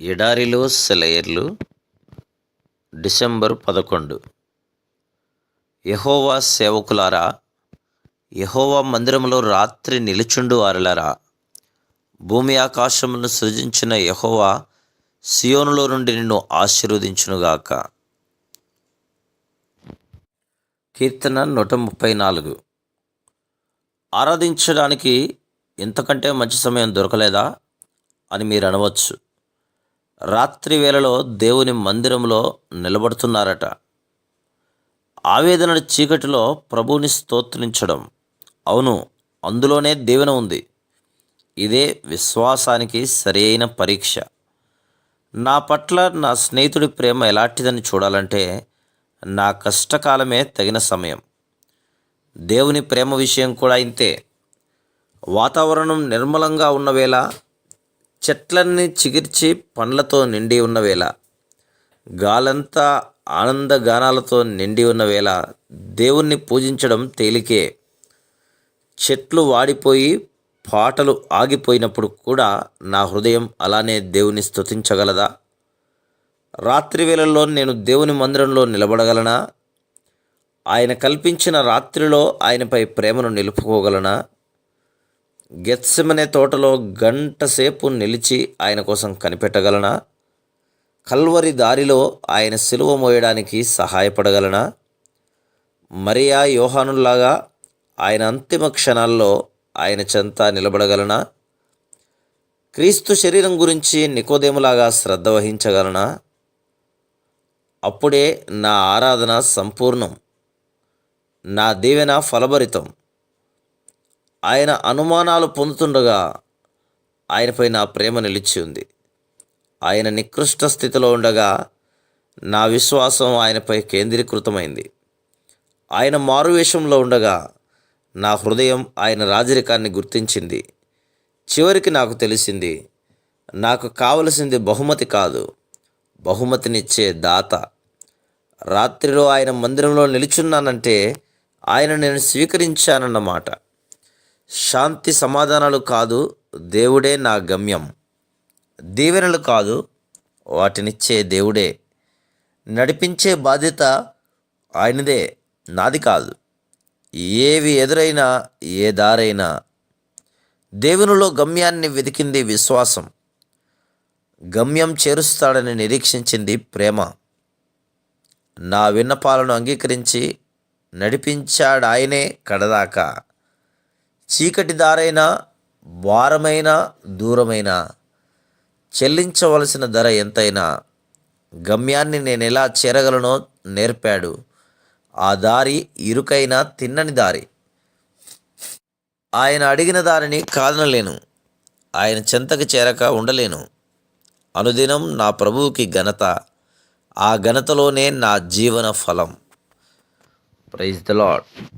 ఎడారిలో సెలయర్లు. డిసెంబర్ పదకొండు. యహోవా సేవకులారా యహోవా మందిరంలో రాత్రి నిలుచుండు వారలారా భూమి ఆకాశమును సృజించిన యహోవా సియోనులో నుండి నిన్ను ఆశీర్వదించునుగాక. కీర్తన నూట ముప్పై నాలుగు. ఆరాధించడానికి ఇంతకంటే మంచి సమయం దొరకలేదా అని మీరు అనవచ్చు. రాత్రి వేళలో దేవుని మందిరంలో నిలబడుతున్నారట. ఆవేదన చీకటిలో ప్రభువుని స్తోత్రించడం. అవును అందులోనే దీవెన ఉంది. ఇదే విశ్వాసానికి సరైన పరీక్ష. నా పట్ల నా స్నేహితుడి ప్రేమ ఎలాంటిదని చూడాలంటే నా కష్టకాలమే తగిన సమయం. దేవుని ప్రేమ విషయం కూడా ఇంతే. వాతావరణం నిర్మలంగా ఉన్న వేళ చెట్లన్నీ చిగిర్చి పండ్లతో నిండి ఉన్న వేళ గాలంతా ఆనందగానాలతో నిండి ఉన్న వేళ దేవుణ్ణి పూజించడం తేలికే. చెట్లు వాడిపోయి పాటలు ఆగిపోయినప్పుడు కూడా నా హృదయం అలానే దేవుని స్తుతించగలదా? రాత్రి వేళల్లో నేను దేవుని మందిరంలో నిలబడగలనా? ఆయన కల్పించిన రాత్రిలో ఆయనపై ప్రేమను నిలుపుకోగలనా? గెత్సెమనే తోటలో గంటసేపు నిలిచి ఆయన కోసం కనిపెట్టగలనా? కల్వరి దారిలో ఆయన సిలువ మోయడానికి సహాయపడగలనా? మరియా యోహానుల్లాగా ఆయన అంతిమ క్షణాల్లో ఆయన చెంత నిలబడగలనా? క్రీస్తు శరీరం గురించి నికోదేములాగా శ్రద్ధ వహించగలనా? అప్పుడే నా ఆరాధన సంపూర్ణం. నా దీవెన ఫలభరితం. ఆయన అనుమానాలు పొందుతుండగా ఆయనపై నా ప్రేమ నిలిచి ఉంది. ఆయన నికృష్ట స్థితిలో ఉండగా నా విశ్వాసం ఆయనపై కేంద్రీకృతమైంది. ఆయన మారువేషంలో ఉండగా నా హృదయం ఆయన రాజరికాన్ని గుర్తించింది. చివరికి నాకు తెలిసింది నాకు కావలసింది బహుమతి కాదు బహుమతినిచ్చే దాత. రాత్రిలో ఆయన మందిరంలో నిలుచున్నానంటే ఆయన నేను స్వీకరించానన్నమాట. శాంతి సమాధానాలు కాదు దేవుడే నా గమ్యం. దీవెనలు కాదు వాటినిచ్చే దేవుడే. నడిపించే బాధ్యత ఆయనదే నాది కాదు. ఏవి ఎదురైనా ఏ దారైనా. దేవునిలో గమ్యాన్ని వెతికింది విశ్వాసం. గమ్యం చేరుస్తాడని నిరీక్షించింది ప్రేమ. నా విన్నపాలను అంగీకరించి నడిపించాడు ఆయనే కడదాకా. చీకటి దారైనా భారమైన దూరమైన చెల్లించవలసిన ధర ఎంతైనా గమ్యాన్ని నేను ఎలా చేరగలనో నేర్పాడు. ఆ దారి ఇరుకైన తిన్నని దారి. ఆయన అడిగిన దారిని కాదనలేను. ఆయన చెంతకు చేరక ఉండలేను. అనుదినం నా ప్రభువుకి ఘనత. ఆ ఘనతలోనే నా జీవన ఫలం. Praise the lord